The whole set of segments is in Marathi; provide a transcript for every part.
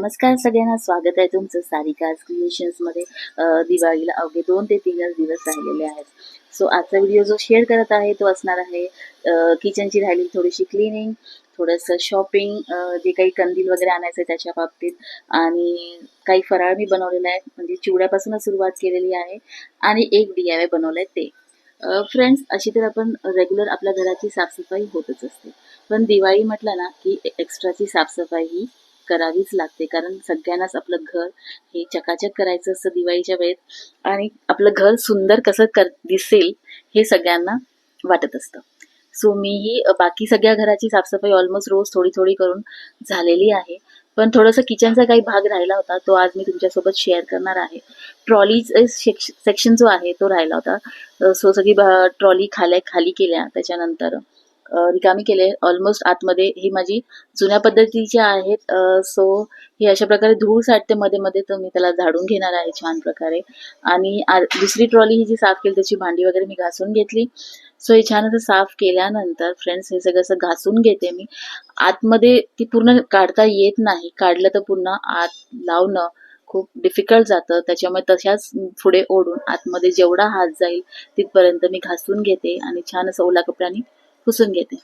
नमस्कार सगळ्यांना स्वागत आहे तुमचं सारिकाज क्रिएशन्समध्ये दिवाळीला अवघे दोन ते तीनच दिवस राहिलेले आहेत. सो आजचा व्हिडिओ जो शेअर करत आहे तो असणार आहे किचनची राहिलेली थोडीशी क्लिनिंग थोडंसं शॉपिंग जे काही कंदील वगैरे आणायचं आहे त्याच्या बाबतीत. आणि काही फराळ मी बनवलेला आहे म्हणजे चिवड्यापासूनच सुरुवात केलेली आहे. आणि एक डी आय वाय बनवलं आहे ते फ्रेंड्स अशी तर आपण रेग्युलर आपल्या घराची साफसफाई होतच असते. पण दिवाळी म्हटलं ना की एक्स्ट्राची साफसफाई ही करावीच लागते. कारण सगळ्यांनाच आपलं घर हे चकाचक करायचं असतं दिवाळीच्या वेळेत. आणि आपलं घर सुंदर कसं कर दिसेल हे सगळ्यांना वाटत असतं. सो मीही बाकी सगळ्या घराची साफसफाई ऑलमोस्ट रोज थोडी थोडी करून झालेली आहे. पण थोडंसं किचनचा काही भाग राहिला होता तो आज मी तुमच्यासोबत शेअर करणार आहे. ट्रॉलीज सेक्शन जो आहे तो राहिला होता. सो सगळी ट्रॉली खाल्या खाली केल्या त्याच्यानंतर. रिकामी केले ऑलमोस्ट आतमध्ये ही माझी जुन्या पद्धतीची आहेत सो ही अशा प्रकारे धूळ साठते मध्ये मध्ये तर मी त्याला झाडून घेणार आहे छान प्रकारे. आणि आ- दुसरी ट्रॉली ही जी साफ केली त्याची भांडी वगैरे मी घासून घेतली. सो हे छान असं साफ केल्यानंतर फ्रेंड्स हे सगळं असं घासून घेते मी. आतमध्ये ती पूर्ण काढता येत नाही. काढलं तर पुन्हा आत लावणं खूप डिफिकल्ट जातं. त्याच्यामुळे तशाच पुढे ओढून आतमध्ये जेवढा हात जाईल तिथपर्यंत मी घासून घेते. आणि छान असं ओला कपड्याने पुसून घेते.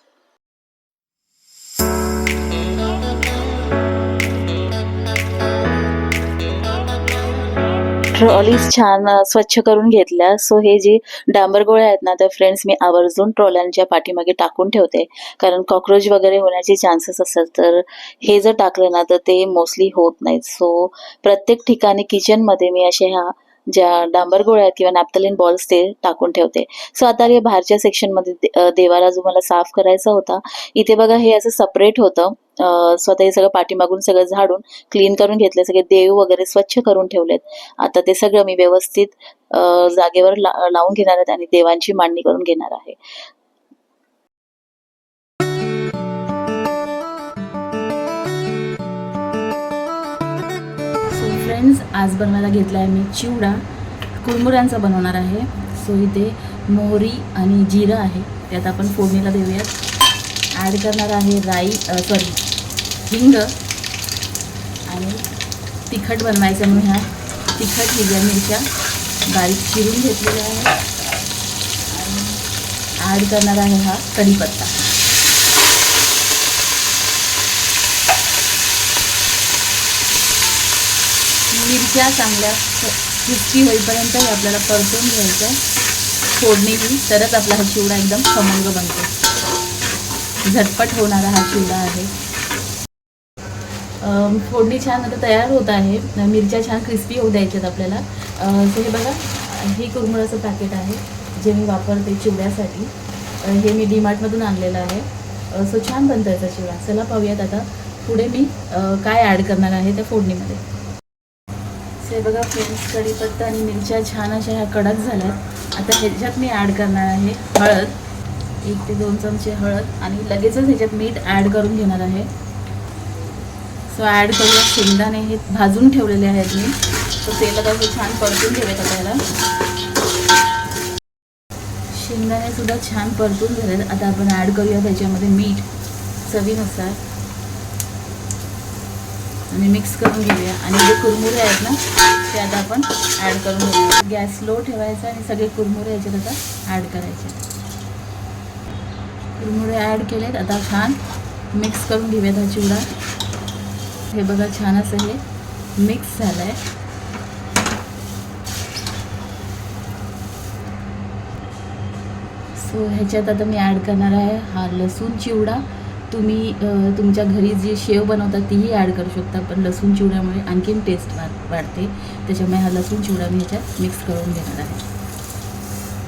ट्रॉलीज छान स्वच्छ करून घेतल्या. सो हे जे डांबर गोळ्या आहेत ना त्या फ्रेंड्स मी आवर्जून ट्रॉल्यांच्या पाठीमागे टाकून ठेवते. कारण कॉक्रोच वगैरे होण्याचे चान्सेस असतात तर हे जर टाकलं ना तर ते मोस्टली होत नाहीत. सो प्रत्येक ठिकाणी किचनमध्ये मी अशा ह्या ज्या डांबर गोळ्या किंवा नॅप्थलिन बॉल्स ते टाकून ठेवते. सो आता हे बाहेरच्या सेक्शनमध्ये देवाला जो मला साफ करायचा होता इथे बघा हे असं सपरेट होतं. स्वतः हे सगळं पाठीमागून सगळं झाडून क्लीन करून घेतले सगळे देव वगैरे स्वच्छ करून ठेवलेत. आता ते सगळं मी व्यवस्थित जागेवर लावून घेणार आहेत आणि देवांची मांडणी करून घेणार आहे. फ्रेंड्स आज बनवायला घेतला आहे मी चिवडा. कुरमुऱ्यांचा बनवणार आहे. सो इथे मोहरी आणि जिरं आहे. त्यात आपण फोडणीला देऊयात. ॲड करणार आहे राई सॉरी हिंग. आणि तिखट बनवायचं म्हणून ह्या तिखट हिरव्या मिरच्या बारीक चिरून घेतलेल्या आहे आणि ॲड करणार आहे हा कढीपत्ता. मिरच्या चांगल्या क्रिस्पी होईपर्यंत हे आपल्याला परतून घ्यायचं फोडणी तरच आपला हा चिवडा एकदम खमंग बनतो. झटपट होणारा हा चिवडा आहे. फोडणी छान आता तयार होत आहे. मिरच्या छान क्रिस्पी होऊ द्यायच्यात आपल्याला. सो हे बघा हे कुरमुळाचं पॅकेट आहे जे मी वापरते चिवड्यासाठी. हे मी डीमार्टमधून आणलेलं आहे. सो छान बनतं याचा चिवडा. चला पाहूयात आता पुढे मी काय ॲड करणार आहे त्या फोडणीमध्ये. हे बघा फ्रेंड्स कढीपत्ता आणि मिरच्या छान अशा ह्या कडक झाल्यात. आता ह्याच्यात मी ॲड करणार आहे हळद. एक ते दोन चमचे हळद आणि लगेचच ह्याच्यात मीठ ॲड करून घेणार आहे. सो ॲड करूया. शेंगदाणे हे भाजून ठेवलेले आहेत मी. सो तेलात असं छान परतून घेऊयात त्याला शेंगदाणेसुद्धा छान परतून झालेत. आता आपण ॲड करूया त्याच्यामध्ये मीठ चवीनुसार. आणि मिक्स करून घेऊया. आणि जे कुरमुरे आहेत ना ते आता आपण ॲड करून घेऊया. गॅस लो ठेवायचा आणि सगळे कुरमुरे याच्यात आता ॲड करायचे. कुरमुरे ॲड केलेत. आता छान मिक्स करून घेऊयात हा चिवडा. हे बघा छान असं हे मिक्स झालं आहे सो ह्याच्यात आता मी ॲड करणार आहे हा लसूण चिवडा. तुम्ही तुमच्या घरी जी शेव बनवता तीही ॲड करू शकता. पण लसूण चिवड्यामुळे आणखीन टेस्ट वाढ वाढते. त्याच्यामुळे हा लसूण चिवडा मी ह्याच्यात मिक्स करून घेणार आहे.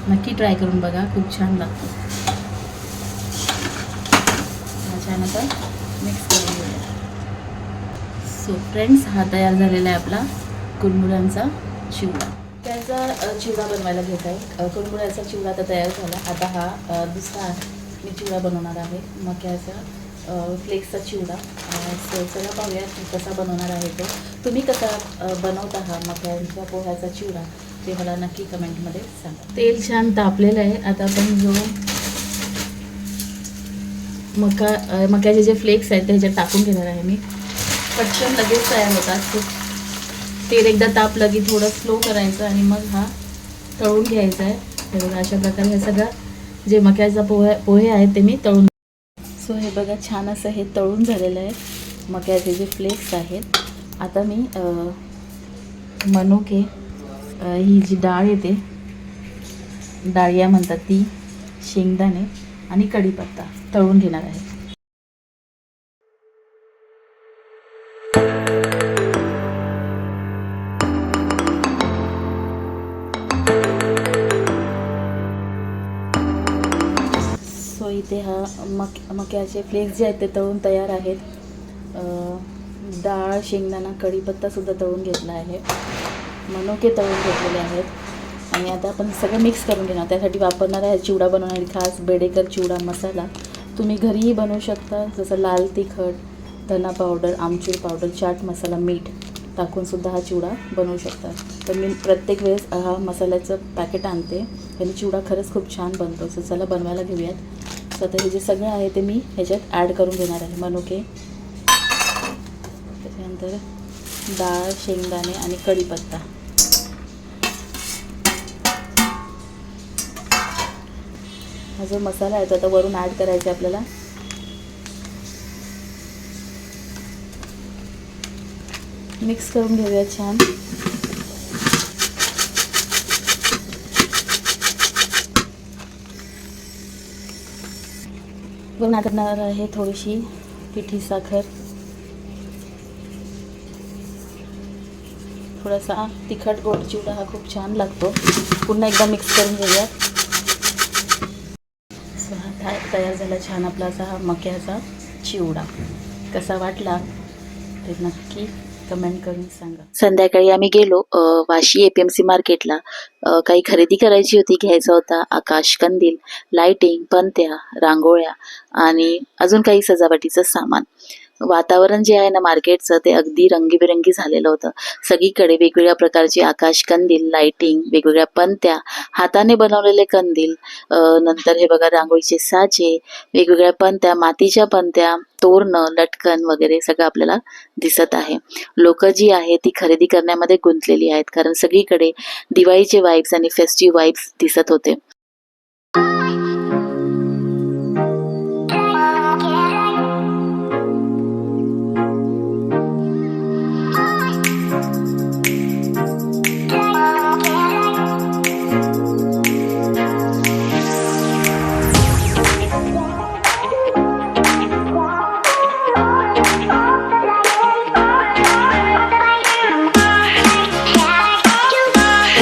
नक्की ट्राय करून बघा. खूप छान लागतो. हा छान आता मिक्स करून घेऊया. सो फ्रेंड्स हा तयार झालेला आहे आपला कुरमुऱ्यांचा चिवडा. त्याचा चिवडा बनवायला घेत आहे. अ, कुरमुऱ्याचा चिवडा आता तयार झाला. आता हा दुसरा आहे. मी चिवडा बनवणार आहे. मक्याचा फ्लेक्सचा चिवडा. सो चला पाहूया कसा बनवणार आहे तो. तुम्ही कसा बनवता हा मक्यांच्या पोह्याचा चिवडा ते मला नक्की कमेंटमध्ये सांगा. तेल छान तापलेलं आहे. आता आपण जो मका मक्याचे जे फ्लेक्स आहेत ते ह्याच्यात टाकून घेणार आहे मी. पटकन लगेच तयार होतात तेल एकदा ताप लगी थोडं स्लो करायचं आणि मग हा तळून घ्यायचा आहे. बघा अशा प्रकारे हे सगळं जे मक्याचा पोहे पोहे आहेत ते मी तळून सो हे बघा छान असं हे तळून झालेलं आहे. मक्याचे जे फ्लेक्स आहेत आता मी मनुके ही जी डाळ येते डाळिया म्हणतात ती शेंगदाणे आणि कढीपत्ता तळून घेणार आहे. इथे हा मक मक्याचे फ्लेक्स जे आहेत ते तळून तयार आहेत. डाळ शेंगदाणा कढीपत्तासुद्धा तळून घेतला आहे. मनुके तळून घेतलेले आहेत. आणि आता आपण सगळं मिक्स करून घेणार. त्यासाठी वापरणार आहे चिवडा बनवणारी खास बेडेकर चिवडा मसाला. तुम्ही घरीही बनवू शकता. जसं लाल तिखट धना पावडर आमचूर पावडर चाट मसाला मीठ टाकूनसुद्धा हा चिवडा बनवू शकता. तर मी प्रत्येक वेळेस हा मसाल्याचं पॅकेट आणते. आणि चिवडा खरंच खूप छान बनतो. सो चला बनवायला घेऊयात. सो आता हे जे सगळं आहे ते मी ह्याच्यात ॲड करून घेणार आहे. मनुके. त्याच्यानंतर डाळ शेंगदाणे आणि कढीपत्ता. हा जो मसाला आहे तो आता वरून ॲड करायचा आहे आपल्याला. मिक्स करून घेऊया छान. पुन्हा करणार आहे थोडीशी पिठी साखर. थोडासा तिखट गोड चिवडा हा खूप छान लागतो. पुन्हा एकदा मिक्स करून घेऊयात हा तयार झाला छान आपला असा हा मक्याचा चिवडा. कसा वाटला? ते नक्की कमेंट करून सांगा. संध्याकाळी आम्ही गेलो वाशी एपीएमसी मार्केटला. काही खरेदी करायची होती घ्यायचा होता आकाश कंदील लाइटिंग पंत्या रांगोळ्या आणि अजून काही सजावटीचं सामान. वातावरण जे आहे ना मार्केटचं ते अगदी रंगीबेरंगी झालेलं होतं. सगळीकडे वेगवेगळ्या प्रकारचे आकाश कंदील लाइटिंग वेगवेगळ्या पंत्या हाताने बनवलेले कंदील नंतर हे बघा रांगोळीचे साचे वेगवेगळ्या पंत्या मातीच्या पंत्या तोरणं लटकन वगैरे सगळं आपल्याला दिसत आहे. लोक जी आहे ती खरेदी करण्यामध्ये गुंतलेली आहेत कारण सगळीकडे दिवाळीचे वाईब्स आणि फेस्टिव्ह वाईब्स दिसत होते.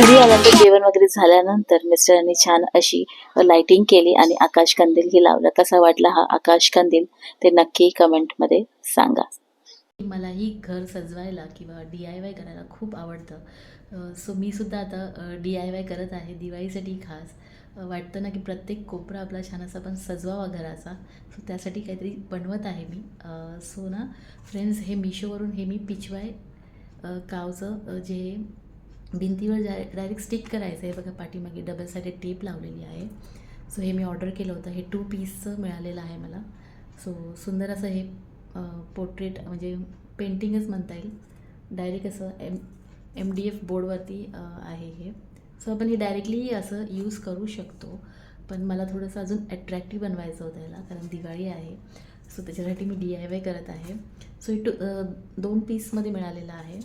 घरी आल्यानंतर जेवण वगैरे झाल्यानंतर मिस्टरांनी छान अशी लाइटिंग केली आणि आकाश कंदील ही लावला. कसा वाटला हा आकाश कंदील? ते नक्की कमेंटमध्ये सांगा. मलाही घर सजवायला किंवा डी आय वाय करायला खूप आवडतं. सो मी सुद्धा आता डी आय वाय करत आहे दिवाळीसाठी खास. वाटतं ना की प्रत्येक कोपरा आपला छान असा पण सजवावा घराचा. सो त्यासाठी काहीतरी बनवत आहे मी. सो ना फ्रेंड्स हे मिशोवरून हे मी पिचवाय अ, कावचं जे भिंतीवर जा डायरेक्ट स्टिक करायचं. आहे बघा पाठीमागे डबल साईडेड टेप लावलेली आहे. सो हे मी ऑर्डर केलं होतं. हे टू पीसचं मिळालेलं आहे मला. सो सुंदर असं हे पोर्ट्रेट म्हणजे पेंटिंगच म्हणता येईल. डायरेक्ट असं एम एम डी एफ बोर्डवरती आहे हे. सो आपण हे डायरेक्टली असं यूज करू शकतो. पण मला थोडंसं अजून अट्रॅक्टिव्ह बनवायचं होतं याला कारण दिवाळी आहे. सो त्याच्यासाठी मी डी आय वाय करत आहे. सो हे टू दोन पीसमध्ये मिळालेलं आहे.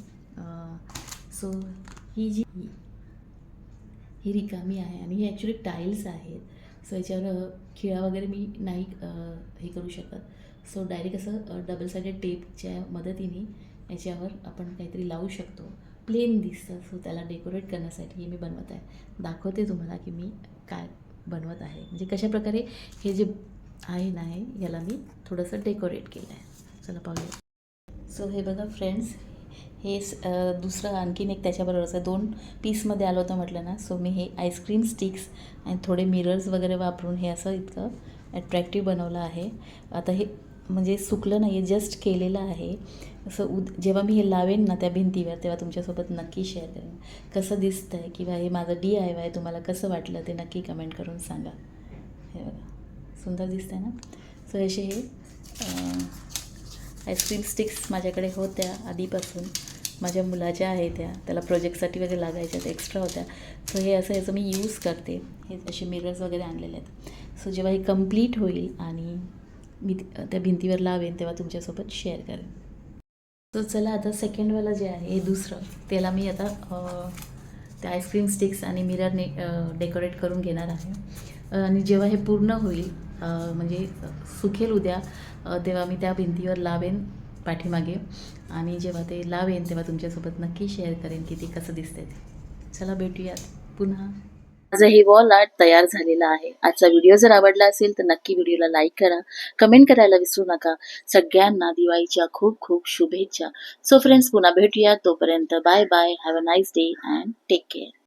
सो ही जी ही रिकामी आहे आणि ही ॲक्च्युली टाईल्स आहेत. सो याच्यावर खिळा वगैरे मी नाही हे करू शकत. सो डायरेक्ट असं डबल साईडेड टेपच्या मदतीने याच्यावर आपण काहीतरी लावू शकतो. प्लेन दिसतं. सो त्याला डेकोरेट करण्यासाठी हे मी बनवत आहे. दाखवते तुम्हाला की मी काय बनवत आहे. म्हणजे कशा प्रकारे हे जे आहे ना हे याला मी थोडंसं डेकोरेट केलं आहे चला पाहूया. सो हे बघा फ्रेंड्स हे स- दुसरं आणखीन एक त्याच्याबरोबरचं दोन पीसमध्ये आलं होतं म्हटलं ना सो मी हे आईस्क्रीम स्टिक्स आणि थोडे मिरर्स वगैरे वापरून हे असं इतकं ॲट्रॅक्टिव्ह बनवलं आहे. आता हे म्हणजे सुकलं नाही आहे जस्ट केलेलं आहे. असं उद जेव्हा मी हे लावेन ना त्या भिंतीवर तेव्हा तुमच्यासोबत नक्की शेअर करेन. कसं दिसतं आहे किंवा हे माझं डी आय वाय तुम्हाला कसं वाटलं ते नक्की कमेंट करून सांगा. हे बघा सुंदर आहे ना? सो असे हे आईस्क्रीम स्टिक्स माझ्याकडे होत्या आधीपासून. माझ्या मुलाच्या आहेत त्या त्याला प्रोजेक्टसाठी वगैरे लागायच्या त्या एक्स्ट्रा होत्या. सो हे असं याचं मी यूज करते. हे असे मिरर्स वगैरे आणलेले आहेत. सो जेव्हा हे कंप्लीट होईल आणि मी त्या भिंतीवर लावेन तेव्हा तुमच्यासोबत शेअर करेन. सो चला आता सेकंडवाला जे आहे हे दुसरं. त्याला मी आता त्या आईस्क्रीम स्टिक्स आणि मिररने डेकोरेट करून घेणार आहे. आणि जेव्हा हे पूर्ण होईल म्हणजे सुखेल उद्या तेव्हा मी त्या भिंतीवर लावेन. पाठीमागे. आणि जेव्हा ते लावेन तेव्हा तुमच्यासोबत नक्की शेअर करेन की ते कसं दिसते ते. चला भेटूयात पुन्हा. माझं हे वॉल आर्ट तयार झालेला आहे. आजचा व्हिडिओ जर आवडला असेल तर नक्की व्हिडिओला लाईक करा. कमेंट करायला विसरू नका. सगळ्यांना दिवाळीच्या खूप खूप शुभेच्छा. सो फ्रेंड्स पुन्हा भेटूया तोपर्यंत bye bye have a nice day and take care